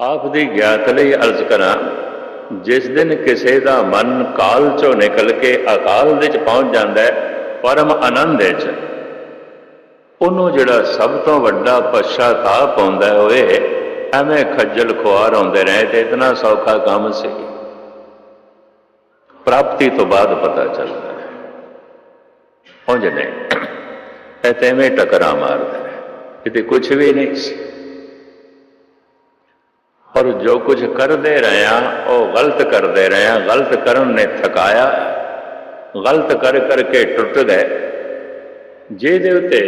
ਆਪ ਦੀ ਗਿਆਤ ਲਈ ਅਰਜ਼ ਕਰਾਂ, ਜਿਸ ਦਿਨ ਕਿਸੇ ਦਾ ਮਨ ਕਾਲ ਚੋਂ ਨਿਕਲ ਕੇ ਅਕਾਲ ਵਿੱਚ ਪਹੁੰਚ ਜਾਂਦਾ ਹੈ, ਪਰਮ ਆਨੰਦ ਵਿੱਚ। ਉਹਨੂੰ ਜਿਹੜਾ ਸਭ ਤੋਂ ਵੱਡਾ ਪਛਤਾਪ ਆਉਂਦਾ ਹੋਏ ਐਵੇਂ ਖੱਜਲ ਖੁਆਰ ਆਉਂਦੇ ਰਹੇ ਤੇ ਇਤਨਾ ਸੌਖਾ ਕੰਮ ਸੀ। ਪ੍ਰਾਪਤੀ ਤੋਂ ਬਾਅਦ ਪਤਾ ਚੱਲਦਾ ਹੈ। ਉਂਝ ਨਹੀਂ, ਇਹ ਤੇ ਟਕਰਾ ਮਾਰਦਾ ਹੈ। ਕਿਤੇ ਕੁਝ ਵੀ ਨਹੀਂ ਸੀ। ਔਰ ਜੋ ਕੁਝ ਕਰਦੇ ਰਹੇ ਆ ਉਹ ਗਲਤ ਕਰਦੇ ਰਹੇ ਆ ਗਲਤ ਕਰਨ ਨੇ ਥਕਾਇਆ। ਗਲਤ ਕਰ ਕਰਕੇ ਟੁੱਟ ਗਏ। ਜਿਹਦੇ ਉੱਤੇ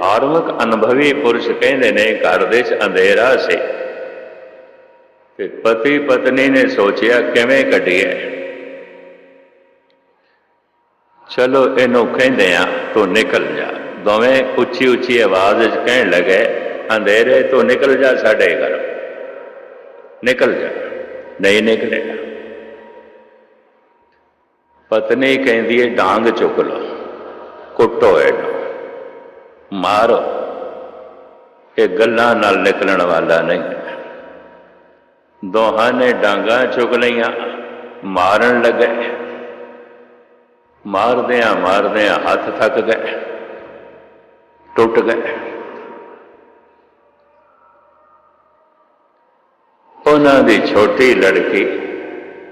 ਧਾਰਮਿਕ ਅਨੁਭਵੀ ਪੁਰਸ਼ ਕਹਿੰਦੇ ਨੇ, ਘਰ ਦੇ ਚ ਅੰਧੇਰਾ ਸੀ। ਤੇ ਪਤੀ ਪਤਨੀ ਨੇ ਸੋਚਿਆ, ਕਿਵੇਂ ਕੱਢੀਏ? ਚਲੋ ਇਹਨੂੰ ਕਹਿੰਦੇ ਆ, ਤੂੰ ਨਿਕਲ ਜਾ। ਦੋਵੇਂ ਉੱਚੀ ਉੱਚੀ ਆਵਾਜ਼ ਵਿੱਚ ਕਹਿਣ ਲੱਗੇ, ਅੰਧੇਰੇ, ਤੋਂ ਨਿਕਲ ਜਾ ਸਾਡੇ ਘਰ। ਨਿਕਲ ਜਾ, ਨਹੀਂ ਨਿਕਲੇਗਾ। ਪਤਨੀ ਕਹਿੰਦੀ ਹੈ ਡਾਂਗ ਚੁੱਕ ਲਓ, ਕੁੱਟੋ ਇਹਨੂੰ, ਮਾਰੋ। ਇਹ ਗੱਲਾਂ ਨਾਲ ਨਿਕਲਣ ਵਾਲਾ ਨਹੀਂ। ਦੋਹਾਂ ਨੇ ਡਾਂਗਾ ਚੁੱਕ ਲਈਆਂ, ਮਾਰਨ ਲੱਗੇ। ਮਾਰਦਿਆਂ ਮਾਰਦਿਆਂ ਹੱਥ ਥੱਕ ਗਏ, ਟੁੱਟ ਗਏ। ਉਹਨਾਂ ਦੀ ਛੋਟੀ ਲੜਕੀ।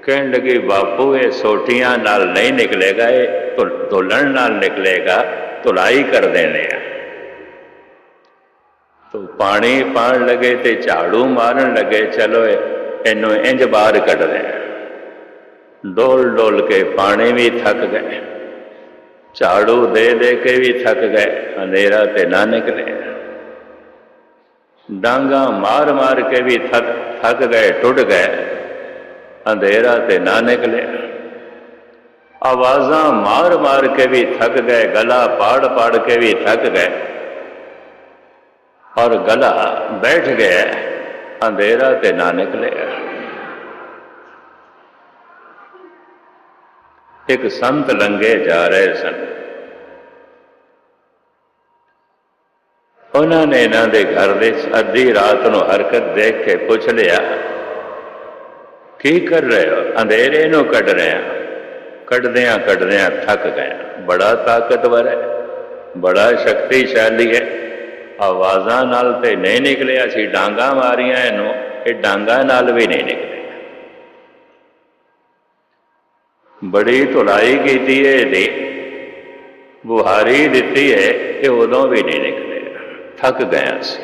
ਕਹਿਣ ਲੱਗੀ, ਬਾਪੂ, ਇਹ ਸੋਟੀਆਂ ਨਾਲ ਨਹੀਂ ਨਿਕਲੇਗਾ, ਇਹ ਧੁ- ਧੁੱਲਣ ਨਾਲ ਨਿਕਲੇਗਾ, ਧੁਲਾਈ ਕਰ ਦੇਣੇ ਆ। ਤੋ ਪਾਣੀ ਪਾਣ ਲਗੇ ਤੇ ਝਾੜੂ ਮਾਰਨ ਲੱਗੇ, ਚਲੋ ਇਹਨੂੰ ਇੰਜ ਬਾਹਰ ਕੱਢਦੇ ਆ ਡੋਲ ਡੋਲ ਕੇ ਪਾਣੀ ਵੀ ਥੱਕ ਗਏ। ਝਾੜੂ ਦੇ ਦੇ ਕੇ ਵੀ ਥੱਕ ਗਏ। ਹਨੇਰਾ ਤੇ ਨਾ ਨਿਕਲੇ। ਡਾਂਗਾ ਮਾਰ ਮਾਰ ਕੇ ਵੀ ਥੱਕ ਥੱਕ ਗਏ, ਟੁੱਟ ਗਏ। ਅੰਧੇਰਾ ਤੇ ਨਾ ਨਿਕਲੇ। ਆਵਾਜ਼ਾਂ ਮਾਰ ਮਾਰ ਕੇ ਵੀ ਥੱਕ ਗਏ, ਗਲਾ ਪਾੜ ਪਾੜ ਕੇ ਵੀ ਥੱਕ ਗਏ। ਔਰ ਗਲਾ ਬੈਠ ਗਿਆ, ਅੰਧੇਰਾ ਤੇ ਨਾ ਨਿਕਲੇ। ਇੱਕ ਸੰਤ ਲੰਗੇ ਜਾ ਰਹੇ ਸਨ। ਉਹਨਾਂ ਨੇ ਇਹਨਾਂ ਦੇ ਘਰ ਦੇ ਅੱਧੀ ਰਾਤ ਨੂੰ ਹਰਕਤ ਦੇਖ ਕੇ ਪੁੱਛ ਲਿਆ, ਕੀ ਕਰ ਰਹੇ ਹੋ? ਅੰਧੇਰੇ ਨੂੰ ਕੱਢ ਰਹੇ ਆ ਕੱਢਦਿਆਂ ਕੱਢਦਿਆਂ ਥੱਕ ਗਏ। ਬੜਾ ਤਾਕਤਵਰ ਹੈ, ਬੜਾ ਸ਼ਕਤੀਸ਼ਾਲੀ ਹੈ। ਆਵਾਜ਼ਾਂ ਨਾਲ ਤੇ ਨਹੀਂ ਨਿਕਲਿਆ ਸੀ, ਡਾਂਗਾ ਮਾਰੀਆਂ ਇਹਨੂੰ ਇਹ ਡਾਂਗਾ ਨਾਲ ਵੀ ਨਹੀਂ ਨਿਕਲਿਆ। ਬੜੀ ਧੁਲਾਈ ਕੀਤੀ ਹੈ ਇਹਦੀ। ਬੁਹਾਰੀ ਦਿੱਤੀ ਹੈ ਇਹ ਉਦੋਂ ਵੀ ਨਹੀਂ ਨਿਕਲੇ ਥੱਕ ਗਿਆ ਸੀ,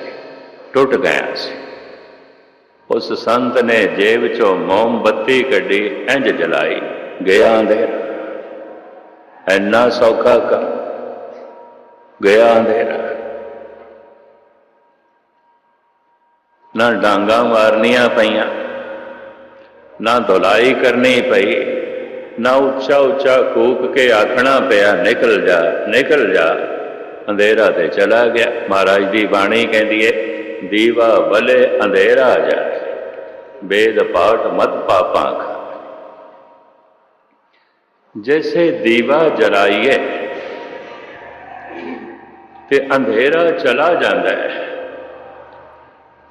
ਟੁੱਟ ਗਿਆ ਸੀ। ਉਸ ਸੰਤ ਨੇ ਜੇਬ ਚੋਂ ਮੋਮਬੱਤੀ ਕੱਢੀ ਇੰਜ ਜਲਾਈ, ਗਿਆ ਅੰਧੇਰਾ। ਐਨਾ ਸੌਖਾ ਕਰ ਗਿਆ ਅੰਧੇਰਾ। ਨਾ ਡਾਂਗਾ ਮਾਰਨੀਆਂ ਪਈਆਂ, ਨਾ ਧੁਲਾਈ ਕਰਨੀ ਪਈ, ਨਾ ਉੱਚਾ ਉੱਚਾ ਕੂਕ ਕੇ ਆਖਣਾ ਪਿਆ, ਨਿਕਲ ਜਾ ਨਿਕਲ ਜਾ। ਅੰਧੇਰਾ ਤੇ ਚਲਾ ਗਿਆ। ਮਹਾਰਾਜ ਦੀ ਬਾਣੀ ਕਹਿੰਦੀ ਏ, ਦੀਵਾ ਬਲੇ ਅੰਧੇਰਾ ਜਾ ਵੇਦ ਪਾਠ ਮਤ ਪਾਪਾਂ ਖਾ ਜੈਸੇ ਦੀਵਾ ਜਲਾਈਏ, ਤੇ ਅੰਧੇਰਾ ਚਲਾ ਜਾਂਦਾ ਹੈ।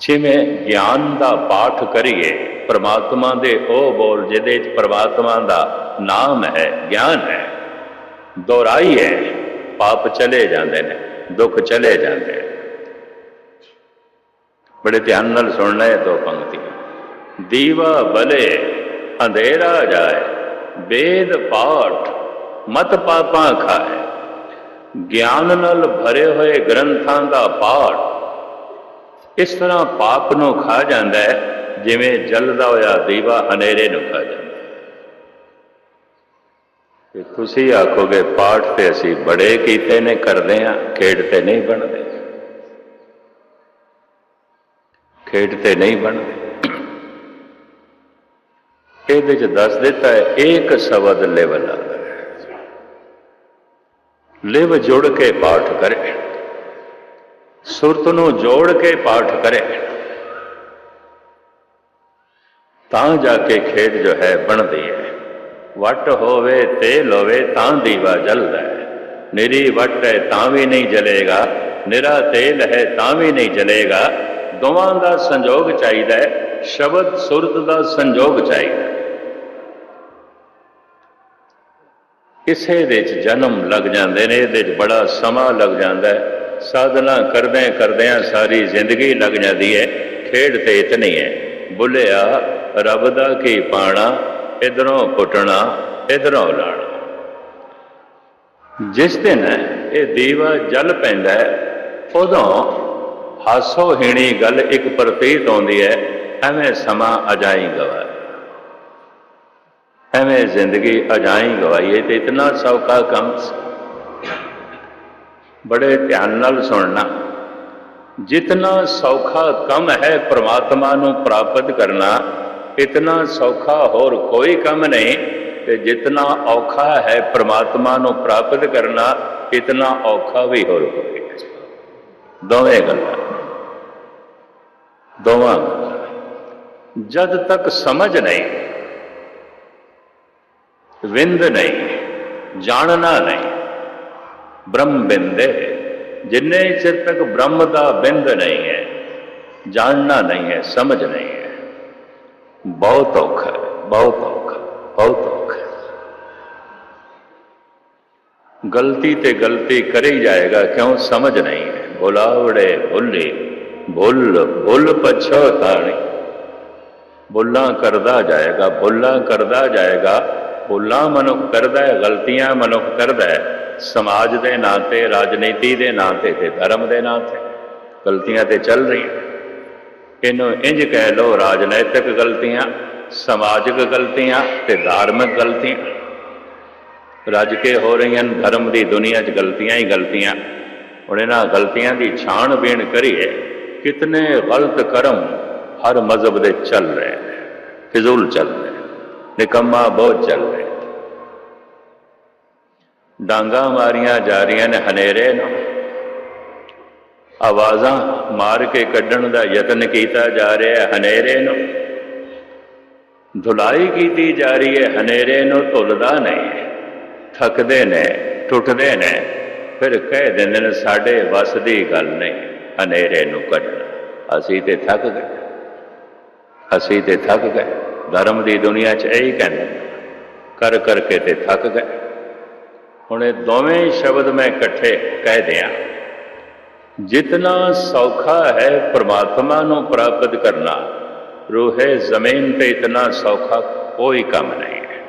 ਜਿਵੇਂ ਗਿਆਨ ਦਾ ਪਾਠ ਕਰੀਏ, ਪ੍ਰਮਾਤਮਾ ਦੇ ਉਹ ਬੋਲ ਜਿਹਦੇ ਵਿੱਚ ਪ੍ਰਮਾਤਮਾ ਦਾ ਨਾਮ ਹੈ, ਗਿਆਨ ਹੈ ਦੁਹਰਾਈਏ ਪਾਪ ਚਲੇ ਜਾਂਦੇ ਨੇ, ਦੁੱਖ ਚਲੇ ਜਾਂਦੇ ਨੇ। ਬੜੇ ਧਿਆਨ ਨਾਲ ਸੁਣਨਾ ਹੈ ਦੋ ਪੰਕਤੀਆਂ। ਦੀਵਾ ਬਲੇ, ਅੰਧੇਰਾ ਜਾਏ, ਵੇਦ ਪਾਠ, ਮਤ ਪਾਪਾਂ ਖਾਏ। ਗਿਆਨ ਨਾਲ ਭਰੇ ਹੋਏ ਗ੍ਰੰਥਾਂ ਦਾ ਪਾਠ। ਇਸ ਤਰ੍ਹਾਂ ਪਾਪ ਨੂੰ ਖਾ ਜਾਂਦਾ ਹੈ, ਜਿਵੇਂ ਜਲਦਾ ਹੋਇਆ ਦੀਵਾ ਹਨੇਰੇ ਨੂੰ ਖਾ ਜਾਂਦਾ ਤੇ ਤੁਸੀਂ ਆਖੋਗੇ ਪਾਠ ਤੇ ਅਸੀਂ ਬੜੇ ਕੀਤੇ ਨੇ, ਕਰਦੇ ਆ ਖੇਡ ਤੇ ਨਹੀਂ ਬਣਦੇ। ਖੇਡ ਤੇ ਨਹੀਂ ਬਣਦੇ। ਇਹਦੇ ਚ ਦੱਸ ਦਿੱਤਾ ਹੈ ਇੱਕ ਸ਼ਬਦ ਲੈਵਲ ਲਿਵ ਜੁੜ ਕੇ ਪਾਠ ਕਰੇ। ਸੁਰਤ ਨੂੰ ਜੋੜ ਕੇ ਪਾਠ ਕਰੇ। ਤਾਂ ਜਾ ਕੇ ਖੇਡ ਜੋ ਹੈ ਬਣਦੀ ਹੈ। ਵਟ ਹੋਵੇ ਤੇਲ ਹੋਵੇ ਤਾਂ ਦੀਵਾ ਜਲਦਾ ਹੈ। ਨਿਰੀ ਵਟ ਹੈ ਤਾਂ ਵੀ ਨਹੀਂ ਜਲੇਗਾ, ਨਿਰਾ ਤੇਲ ਹੈ ਤਾਂ ਵੀ ਨਹੀਂ ਜਲੇਗਾ। ਦੋਵਾਂ ਦਾ ਸੰਜੋਗ ਚਾਹੀਦਾ ਹੈ, ਸ਼ਬਦ ਸੁਰਤ ਦਾ ਸੰਜੋਗ ਚਾਹੀਦਾ ਹੈ। ਇਸੇ ਦੇ ਚ ਜਨਮ ਲੱਗ ਜਾਂਦੇ ਨੇ, ਇਹਦੇ ਚ ਬੜਾ ਸਮਾਂ ਲੱਗ ਜਾਂਦਾ ਹੈ। ਸਾਧਨਾ ਕਰਦੇ ਕਰਦਿਆਂ ਸਾਰੀ ਜ਼ਿੰਦਗੀ ਲੱਗ ਜਾਂਦੀ ਹੈ, ਖੇਡ ਤੇ ਇਤਨੀ ਹੈ। ਬੁਲਿਆ, ਰੱਬ ਦਾ ਕੀ ਪਾਣਾ ਇਧਰੋਂ ਪੁੱਟਣਾ, ਇਧਰੋਂ ਲਾਣਾ। ਜਿਸ ਦਿਨ ਇਹ ਦੀਵਾ ਜਲ ਪੈਂਦਾ ਉਦੋਂ ਹਾਸੋ ਹੀਣੀ ਗੱਲ ਇੱਕ ਪ੍ਰਤੀਤ ਆਉਂਦੀ ਹੈ, ਐਵੇਂ ਸਮਾਂ ਅਜਾਈ ਗਵਾ ਐਵੇਂ ਜ਼ਿੰਦਗੀ ਅਜਾਈ ਗਵਾਈਏ ਤੇ ਇਤਨਾ ਸੌਖਾ ਕੰਮ ਬੜੇ ਧਿਆਨ ਨਾਲ ਸੁਣਨਾ। ਜਿਤਨਾ ਸੌਖਾ ਕੰਮ ਹੈ, ਪ੍ਰਮਾਤਮਾ ਨੂੰ ਪ੍ਰਾਪਤ ਕਰਨਾ ਇਤਨਾ ਸੌਖਾ ਹੋਰ ਕੋਈ ਕੰਮ ਨਹੀਂ ਤੇ ਜਿਤਨਾ ਔਖਾ ਹੈ ਪ੍ਰਮਾਤਮਾ ਨੂੰ ਪ੍ਰਾਪਤ ਕਰਨਾ, ਇਤਨਾ ਔਖਾ ਵੀ ਹੋਰ ਕੋਈ ਨਹੀਂ। ਦੋਵੇਂ ਗੱਲਾਂ। ਦੋਵਾਂ ਗੱਲਾਂ। ਜਦ ਤੱਕ ਸਮਝ ਨਹੀਂ, ਵਿੰਦ ਨਹੀਂ, ਜਾਣਨਾ ਨਹੀਂ, ਬ੍ਰਹਮ ਬਿੰਦੇ ਜਿੰਨੇ ਚਿਰ ਤੱਕ ਬ੍ਰਹਮ ਦਾ ਬਿੰਦ ਨਹੀਂ ਹੈ, ਜਾਣਨਾ ਨਹੀਂ ਹੈ, ਸਮਝ ਨਹੀਂ ਹੈ। ਬਹੁਤ ਔਖਾ ਹੈ, ਬਹੁਤ ਔਖਾ ਬਹੁਤ ਔਖਾ ਗਲਤੀ ਤੇ ਗਲਤੀ ਕਰੀ ਜਾਏਗਾ, ਕਿਉਂ ਸਮਝ ਨਹੀਂ ਹੈ। ਬੁਲਾਵੜੇ ਭੁੱਲੀ ਭੁੱਲ ਭੁੱਲ ਪਛਤਾਣੀ ਬੁੱਲਾਂ ਕਰਦਾ ਜਾਏਗਾ, ਬੁੱਲਾਂ ਕਰਦਾ ਜਾਏਗਾ। ਬੁੱਲਾਂ ਮਨੁੱਖ ਕਰਦਾ ਹੈ, ਗਲਤੀਆਂ ਮਨੁੱਖ ਕਰਦਾ ਹੈ। ਸਮਾਜ ਦੇ ਨਾਂ ਤੇ, ਰਾਜਨੀਤੀ ਦੇ ਨਾਂ ਤੇ ਤੇ ਧਰਮ ਦੇ ਨਾਂ ਤੇ। ਗਲਤੀਆਂ ਤੇ ਚੱਲ ਰਹੀਆਂ। ਇਹਨੂੰ ਇੰਜ ਕਹਿ ਲੋ ਰਾਜਨੈਤਿਕ ਗਲਤੀਆਂ ਸਮਾਜਿਕ ਗਲਤੀਆਂ ਤੇ ਧਾਰਮਿਕ ਗਲਤੀਆਂ। ਰੱਜ ਕੇ ਹੋ ਰਹੀਆਂ ਨੇ ਧਰਮ ਦੀ ਦੁਨੀਆ 'ਚ ਗਲਤੀਆਂ ਹੀ ਗਲਤੀਆਂ। ਹੁਣ ਇਹਨਾਂ ਗਲਤੀਆਂ ਦੀ ਛਾਣਬੀਣ ਕਰੀਏ ਕਿਤਨੇ ਗਲਤ ਕਰਮ ਹਰ ਮਜ਼ਹਬ ਦੇ ਚੱਲ ਰਹੇ ਨੇ ਫਿਜ਼ੂਲ ਚੱਲ ਰਹੇ ਨੇ, ਨਿਕੰਮਾ ਬਹੁਤ ਚੱਲ ਰਹੇ ਡਾਂਗਾ ਮਾਰੀਆਂ ਜਾ ਰਹੀਆਂ ਨੇ ਹਨੇਰੇ ਨਾਲ ਆਵਾਜ਼ਾਂ ਮਾਰ ਕੇ ਕੱਢਣ ਦਾ ਯਤਨ ਕੀਤਾ ਜਾ ਰਿਹਾ ਹੈ। ਹਨੇਰੇ ਨੂੰ ਧੁਲਾਈ ਕੀਤੀ ਜਾ ਰਹੀ ਹੈ। ਹਨੇਰੇ ਨੂੰ ਧੁੱਲਦਾ ਨਹੀਂ। ਥੱਕਦੇ ਨੇ, ਟੁੱਟਦੇ ਨੇ। ਫਿਰ ਕਹਿ ਦਿੰਦੇ ਨੇ, ਸਾਡੇ ਵੱਸ ਦੀ ਗੱਲ ਨਹੀਂ। ਹਨੇਰੇ ਨੂੰ ਕੱਢਣਾ। ਅਸੀਂ ਤੇ ਥੱਕ ਗਏ। ਅਸੀਂ ਤੇ ਥੱਕ ਗਏ। ਧਰਮ ਦੀ ਦੁਨੀਆ 'ਚ ਇਹੀ ਕਹਿੰਦੇ ਕਰ ਕਰਕੇ ਤੇ ਥੱਕ ਗਏ। ਹੁਣ ਇਹ ਦੋਵੇਂ ਸ਼ਬਦ ਮੈਂ ਇਕੱਠੇ ਕਹਿ ਦਿਆਂ। ਜਿਤਨਾ ਸੌਖਾ ਹੈ ਪ੍ਰਮਾਤਮਾ ਨੂੰ ਪ੍ਰਾਪਤ ਕਰਨਾ, ਰੂਹੇ ਜ਼ਮੀਨ ਤੇ ਇਤਨਾ ਸੌਖਾ ਕੋਈ ਕੰਮ ਨਹੀਂ ਹੈ।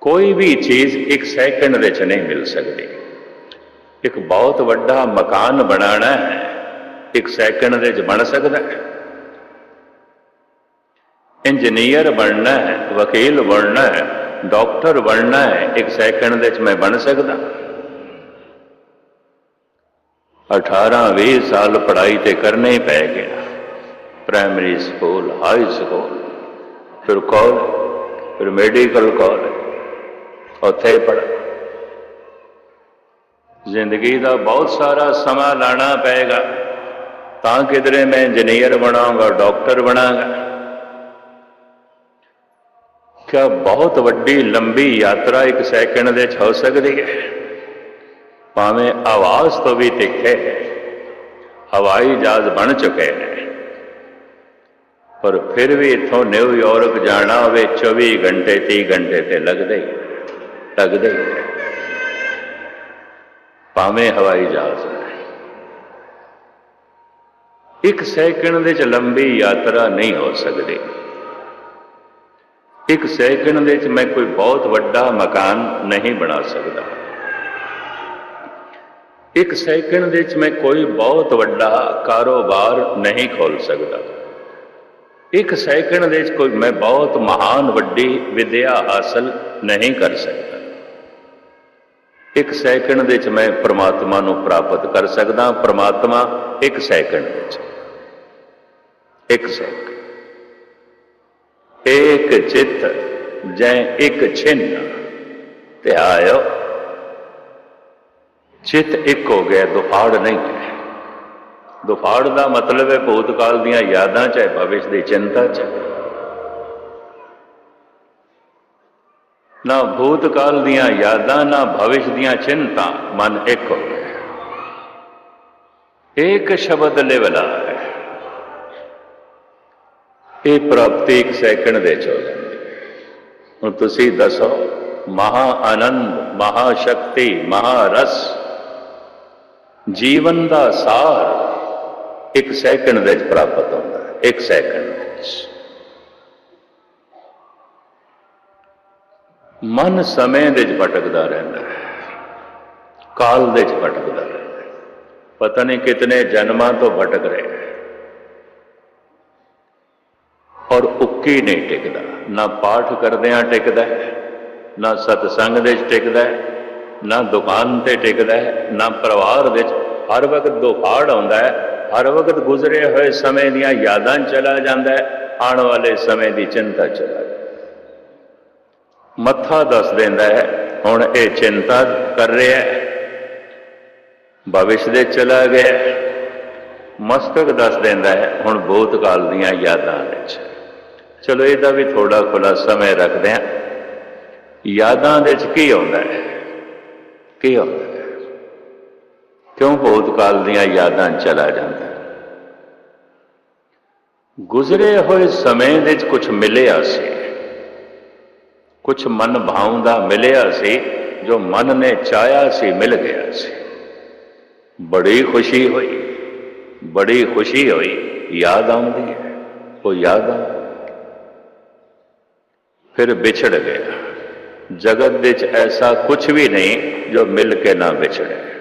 ਕੋਈ ਵੀ ਚੀਜ਼ ਇੱਕ ਸੈਕਿੰਡ ਵਿੱਚ ਨਹੀਂ ਮਿਲ ਸਕਦੀ। ਇੱਕ ਬਹੁਤ ਵੱਡਾ ਮਕਾਨ ਬਣਾਉਣਾ ਹੈ, ਇੱਕ ਸੈਕਿੰਡ ਦੇ ਵਿੱਚ ਬਣ ਸਕਦਾ ਹੈ। ਇੰਜੀਨੀਅਰ ਬਣਨਾ ਹੈ, ਵਕੀਲ ਬਣਨਾ ਹੈ, ਡਾਕਟਰ ਬਣਨਾ ਹੈ, ਇੱਕ ਸੈਕਿੰਡ ਦੇ ਵਿੱਚ ਮੈਂ ਬਣ ਸਕਦਾ। 18 20 ਸਾਲ ਪੜ੍ਹਾਈ ਤੇ ਕਰਨੇ ਹੀ ਪੈ ਗਿਆ ਪ੍ਰਾਇਮਰੀ ਸਕੂਲ ਹਾਈ ਸਕੂਲ ਫਿਰ ਕਾਲਜ ਫਿਰ ਮੈਡੀਕਲ ਕਾਲਜ ਉੱਥੇ ਪੜ੍ਹ। ਜ਼ਿੰਦਗੀ ਦਾ ਬਹੁਤ ਸਾਰਾ ਸਮਾਂ ਲਾਣਾ ਪਏਗਾ। ਤਾਂ ਕਿਧਰੇ ਮੈਂ ਇੰਜੀਨੀਅਰ ਬਣਾਉਂਗਾ ਡਾਕਟਰ ਬਣਾਂਗਾ। ਕਿਆ ਬਹੁਤ ਵੱਡੀ, ਲੰਬੀ ਯਾਤਰਾ ਇੱਕ ਸੈਕਿੰਡ ਦੇ ਵਿੱਚ ਹੋ ਸਕਦੀ ਹੈ। ਭਾਵੇਂ ਆਵਾਜ਼ ਤੋਂ ਵੀ ਤਿੱਖੇ ਹੈ, ਹਵਾਈ ਜਹਾਜ਼ ਬਣ ਚੁੱਕੇ ਨੇ। ਪਰ ਫਿਰ ਵੀ ਇਥੋਂ ਨਿਊਯਾਰਕ ਜਾਣਾ ਹੋਵੇ 24 ਘੰਟੇ 30 ਘੰਟੇ ਤੇ ਲੱਗਦੇ ਹੀ ਲੱਗਦੇ ਹੀ ਭਾਵੇਂ ਹਵਾਈ ਜਹਾਜ਼ ਇੱਕ ਸੈਕਿੰਡ ਦੇ ਚ ਲੰਬੀ ਯਾਤਰਾ ਨਹੀਂ ਹੋ ਸਕਦੀ। ਇੱਕ ਸੈਕਿੰਡ ਦੇ ਚ ਮੈਂ ਕੋਈ ਬਹੁਤ ਵੱਡਾ ਮਕਾਨ ਨਹੀਂ ਬਣਾ ਸਕਦਾ। ਇੱਕ ਸੈਕਿੰਡ ਦੇ ਵਿੱਚ ਮੈਂ ਕੋਈ ਬਹੁਤ ਵੱਡਾ ਕਾਰੋਬਾਰ ਨਹੀਂ ਖੋਲ ਸਕਦਾ। ਇੱਕ ਸੈਕਿੰਡ ਦੇ ਵਿੱਚ ਕੋਈ ਮੈਂ ਬਹੁਤ ਮਹਾਨ ਵੱਡੀ ਵਿਦਿਆ ਹਾਸਲ ਨਹੀਂ ਕਰ ਸਕਦਾ। ਇੱਕ ਸੈਕਿੰਡ ਦੇ ਵਿੱਚ ਮੈਂ ਪ੍ਰਮਾਤਮਾ ਨੂੰ ਪ੍ਰਾਪਤ ਕਰ ਸਕਦਾ। ਪ੍ਰਮਾਤਮਾ ਇੱਕ ਸੈਕਿੰਡ ਵਿੱਚ। ਇੱਕ ਸੈਕਿੰਡ। ਇੱਕ ਚਿਤ ਜੈ ਇੱਕ ਛਿੰਨ। ਤੇ ਆਇਓ ਚਿਤ ਇੱਕ ਹੋ ਗਿਆ, ਦੁਫਾੜ ਨਹੀਂ ਹੈ ਦੁਫਾੜ ਦਾ ਮਤਲਬ ਹੈ ਭੂਤਕਾਲ ਦੀਆਂ ਯਾਦਾਂ, ਚਾਹੇ ਭਵਿਸ਼ ਦੀ ਚਿੰਤਾ ਚ। ਨਾ ਭੂਤਕਾਲ ਦੀਆਂ ਯਾਦਾਂ, ਨਾ ਭਵਿਸ਼ ਦੀਆਂ ਚਿੰਤਾ, ਮਨ ਇੱਕ ਹੋ ਗਿਆ। ਇੱਕ ਸ਼ਬਦ ਲਿਵਲਾ ਹੈ। ਇਹ ਪ੍ਰਾਪਤੀ ਇੱਕ ਸੈਕਿੰਡ ਦੇ ਚ ਹੋ ਜਾਂਦੀ ਹੁਣ ਤੁਸੀਂ ਦੱਸੋ ਮਹਾ ਆਨੰਦ ਮਹਾ ਸ਼ਕਤੀ ਮਹਾ ਰਸ ਜੀਵਨ ਦਾ ਸਾਰ ਇੱਕ ਸੈਕਿੰਡ ਦੇ ਵਿੱਚ ਪ੍ਰਾਪਤ ਹੁੰਦਾ ਹੈ, ਇੱਕ ਸੈਕਿੰਡ ਵਿੱਚ। ਮਨ ਸਮੇਂ ਦੇ ਵਿੱਚ ਭਟਕਦਾ ਰਹਿੰਦਾ ਹੈ, ਕਾਲ ਦੇ ਵਿੱਚ ਭਟਕਦਾ ਰਹਿੰਦਾ ਹੈ। ਪਤਾ ਨਹੀਂ ਕਿਤਨੇ ਜਨਮਾਂ ਤੋਂ ਭਟਕ ਰਿਹਾ ਹੈ। ਔਰ ਉੱਕੀ ਨਹੀਂ ਟਿਕਦਾ, ਨਾ ਪਾਠ ਕਰਦਿਆਂ ਟਿਕਦਾ ਨਾ ਸਤਸੰਗ ਦੇ ਵਿੱਚ ਟਿਕਦਾ ਹੈ ਨਾ ਦੁਕਾਨ ਤੇ ਟਿਕਦਾ ਹੈ, ਨਾ ਪਰਿਵਾਰ ਵਿੱਚ। ਹਰ ਵਕਤ ਦੁਫਾੜ ਆਉਂਦਾ ਹੈ, ਹਰ ਵਕਤ ਗੁਜ਼ਰੇ ਹੋਏ ਸਮੇਂ ਦੀਆਂ ਯਾਦਾਂ ਚਲਾ ਜਾਂਦਾ ਹੈ, ਆਉਣ ਵਾਲੇ ਸਮੇਂ ਦੀ ਚਿੰਤਾ ਚਲਾ ਮੱਥਾ ਦੱਸ ਦਿੰਦਾ ਹੈ, ਹੁਣ ਇਹ ਚਿੰਤਾ ਕਰ ਰਿਹਾ ਹੈ। ਭਵਿਸ਼ ਦੇ ਚਲਾ ਗਿਆ ਮਸਤਕ ਦੱਸ ਦਿੰਦਾ ਹੈ, ਹੁਣ ਬਹੁਤ ਕਾਲ ਦੀਆਂ ਯਾਦਾਂ ਵਿੱਚ ਚਲੋ ਇਹਦਾ ਵੀ ਥੋੜਾ ਖੁਲਾਸਾ ਮੈਂ ਰੱਖਦੇ ਹਾਂ। ਯਾਦਾਂ ਦੇ ਵਿੱਚ ਕੀ ਆਉਂਦਾ ਹੈ? ਕੀ ਆਉਂਦਾ ਹੈ? ਕਿਉਂ ਭੂਤਕਾਲ ਦੀਆਂ ਯਾਦਾਂ ਚਲਾ ਜਾਂਦਾ ਗੁਜ਼ਰੇ ਹੋਏ ਸਮੇਂ ਦੇ ਵਿੱਚ ਕੁਝ ਮਿਲਿਆ ਸੀ। ਕੁਝ ਮਨ ਭਾਉਂਦਾ ਮਿਲਿਆ ਸੀ, ਜੋ ਮਨ ਨੇ ਚਾਹਿਆ ਸੀ, ਮਿਲ ਗਿਆ ਸੀ। ਬੜੀ ਖੁਸ਼ੀ ਹੋਈ, ਬੜੀ ਖੁਸ਼ੀ ਹੋਈ, ਯਾਦ ਆਉਂਦੀ ਹੈ, ਉਹ ਯਾਦ ਆ ਫਿਰ ਵਿਛੜ ਗਿਆ। ਜਗਤ ਵਿੱਚ ਐਸਾ ਕੁਝ ਵੀ ਨਹੀਂ ਜੋ ਮਿਲ ਕੇ ਨਾ ਵਿਛੜੇ।